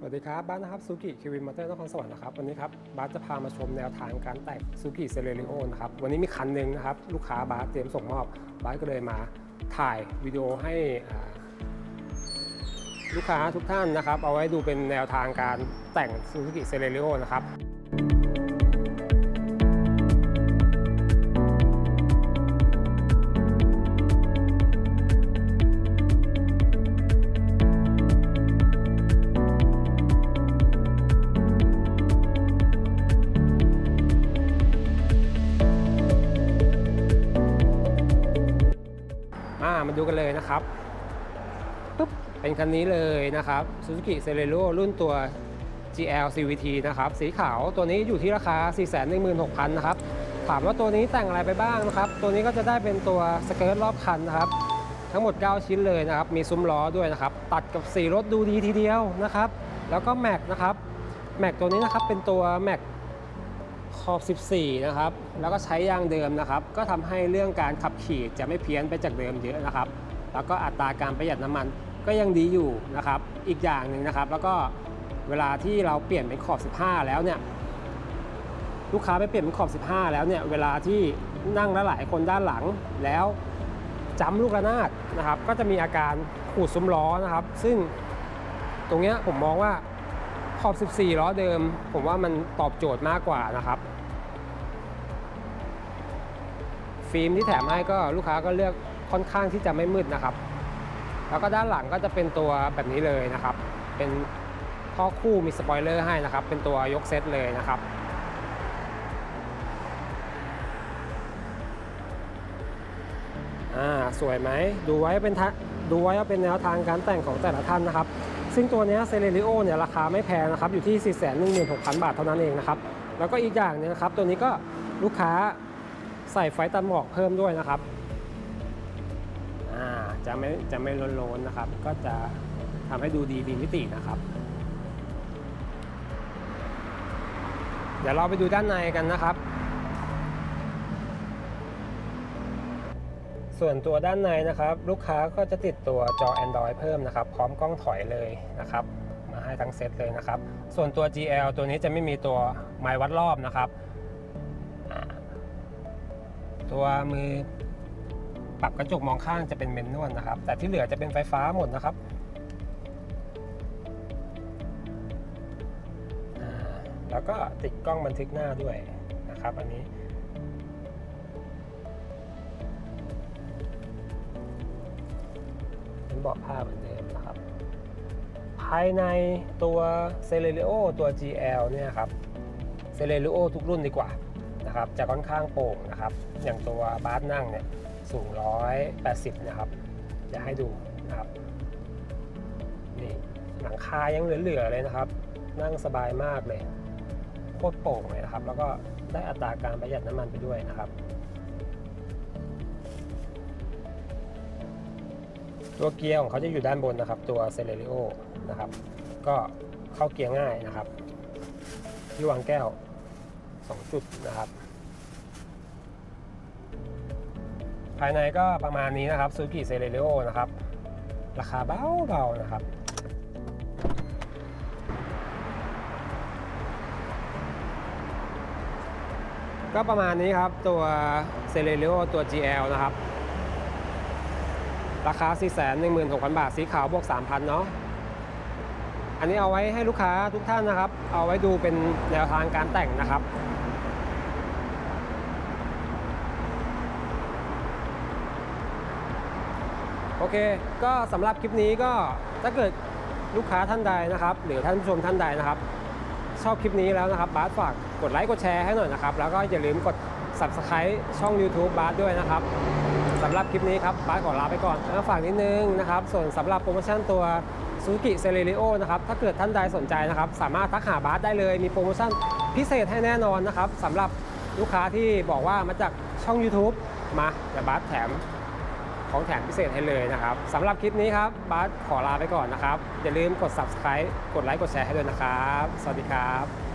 สวัสดีครับบ้านนะครับซูกิคิวินมอเตอร์นครสวรรค์นะครับวันนี้ครับบาสจะพามาชมแนวทางการแต่งซูกิเซเลริโอนะครับวันนี้มีคันหนึ่งนะครับลูกค้าบาสเตรียมส่งมอบบาสก็เลยมาถ่ายวิดีโอให้ลูกค้าทุกท่านนะครับเอาไว้ดูเป็นแนวทางการแต่งซูกิเซเลริโอนะครับ มาดูกันเลยนะครับปุ๊บเป็นคันนี้เลยนะครับ Suzuki c e l e r o รุ่นตัว GL CVT นะครับ สีขาวตัวนี้อยู่ที่ราคา 416,000นะครับ ถามว่าตัวนี้แต่งอะไรไปบ้างนะครับ ตัวนี้ก็จะได้เป็นตัวสเกิร์ตรอบคันนะครับ ทั้งหมด 9 ชิ้นเลยนะครับ มีซุ้มล้อด้วยนะครับ ตัดกับสีรถดูดีทีเดียวนะครับ แล้วก็แม็กนะครับ แม็กตัวนี้นะครับเป็นตัวแม็ก ขอบ 14 นะครับ แล้วก็ใช้ยางเดิมนะครับ ก็ทำให้เรื่องการขับขี่จะไม่เพี้ยนไปจากเดิมเยอะนะครับ แล้วก็อัตราการประหยัดน้ำมันก็ยังดีอยู่นะครับ อีกอย่างหนึ่งนะครับ แล้วก็เวลาที่เราเปลี่ยนเป็นขอบ 15 แล้วเนี่ย ลูกค้าไปเปลี่ยนเป็นขอบ 15 แล้วเนี่ย เวลาที่นั่งและหลายคนด้านหลังแล้วจำลูกระนาดนะครับ ก็จะมีอาการขูดซุ้มล้อนะครับ ซึ่งตรงเนี้ยผมมองว่า ขอบ 14 ล้อเดิม ผมว่ามันตอบโจทย์มากกว่านะครับ ฟิล์มที่แถมให้ก็ลูกค้าก็เลือกค่อนข้างที่จะไม่มืดนะครับ แล้วก็ด้านหลังก็จะเป็นตัวแบบนี้เลยนะครับ เป็นท่อคู่มีสปอยเลอร์ให้นะครับ เป็นตัวยกเซตเลยนะครับอ่าสวยไหมดูไว้เป็นทะดูไว้ว่าเป็นแนวทางการแต่งของแต่ละท่านนะครับ ซึ่งตัวนี้เซเลริโอเนี่ยราคาไม่แพงนะครับอยู่ที่ 416,000 บาทเท่านั้นเองนะครับแล้วก็อีกอย่างนึงนะครับตัวนี้ก็ลูกค้าใส่ไฟตัดหมอกเพิ่มด้วยนะครับจะไม่จะไม่โลนๆนะครับ ก็จะทำให้ดูดีมีมิตินะครับ เดี๋ยวเราไปดูด้านในกันนะครับ ส่วนตัวด้านในนะครับ ลูกค้าก็จะติดตัวจอ Android เพิ่มนะครับ พร้อมกล้องถอยเลยนะครับ มาให้ทั้งเซตเลยนะครับ ส่วนตัว GL ตัวนี้จะไม่มีตัวไม้วัดรอบนะครับ ตัวมือปรับกระจกมองข้างจะเป็นเมนนวลนะครับ แต่ที่เหลือจะเป็นไฟฟ้าหมดนะครับแล้วก็ติดกล้องบันทึกหน้าด้วยนะครับ อันนี้ นเบาะผ้าเหมือนเดิมนะครับ ภายในตัว c e l e r i o ตัว GL เนี่ยครับ c e l e r i o ทุกรุ่นดีกว่านะครับจะค่อนข้างโปร่งนะครับ อย่างตัวบาสนั่งเนี่ยสูง 180 นะครับจะให้ดูนะครับนี่หลังคายังเหลือๆเลยนะครับ นั่งสบายมากเลยโคตรโปร่งเลยนะครับ แล้วก็ได้อัตราการประหยัดน้ำมันไปด้วยนะครับ ตัวเกียร์ของเขาจะอยู่ด้านบนนะครับ ตัวเซเลริโอนะครับ ก็เข้าเกียร์ง่ายนะครับ ที่วางแก้ว 2 จุดนะครับ ภายในก็ประมาณนี้นะครับซูกิเซเลริโอนะครับ ราคาเบาๆนะครับก็ประมาณนี้ครับตัวเซเลริโอตัว GL นะครับ ราคา 416,000 บาท สีขาวบวก 3,000 เนาะ อันนี้เอาไว้ให้ลูกค้าทุกท่านนะครับ เอาไว้ดูเป็นแนวทางการแต่งนะครับ โอเค ก็สำหรับคลิปนี้ก็ถ้าเกิดลูกค้าท่านใดนะครับ หรือท่านผู้ชมท่านใดนะครับ ชอบคลิปนี้แล้วนะครับ บาสฝากกดไลค์กดแชร์ให้หน่อยนะครับ แล้วก็อย่าลืมกด subscribe ช่อง YouTube บาสด้วยนะครับ สำหรับคลิปนี้ครับบาสขอลาไปก่อนแล้วฝากนิดนึงนะครับ ส่วนสำหรับโปรโมชั่นตัว Suzuki c e l e r i o นะครับ ถ้าเกิดท่านใดสนใจนะครับ สามารถทักหาบาสได้เลย มีโปรโมชั่นพิเศษให้แน่นอนนะครับสำหรับลูกค้าที่บอกว่ามาจากช่อง YouTube มาเดี๋ยวบาสแถมของแถมพิเศษให้เลยนะครับสำหรับคลิปนี้ครับบาสขอลาไปก่อนนะครับ อย่าลืมกด subscribe กดไลค์กดแชร์ให้ด้วยนะครับ สวัสดีครับ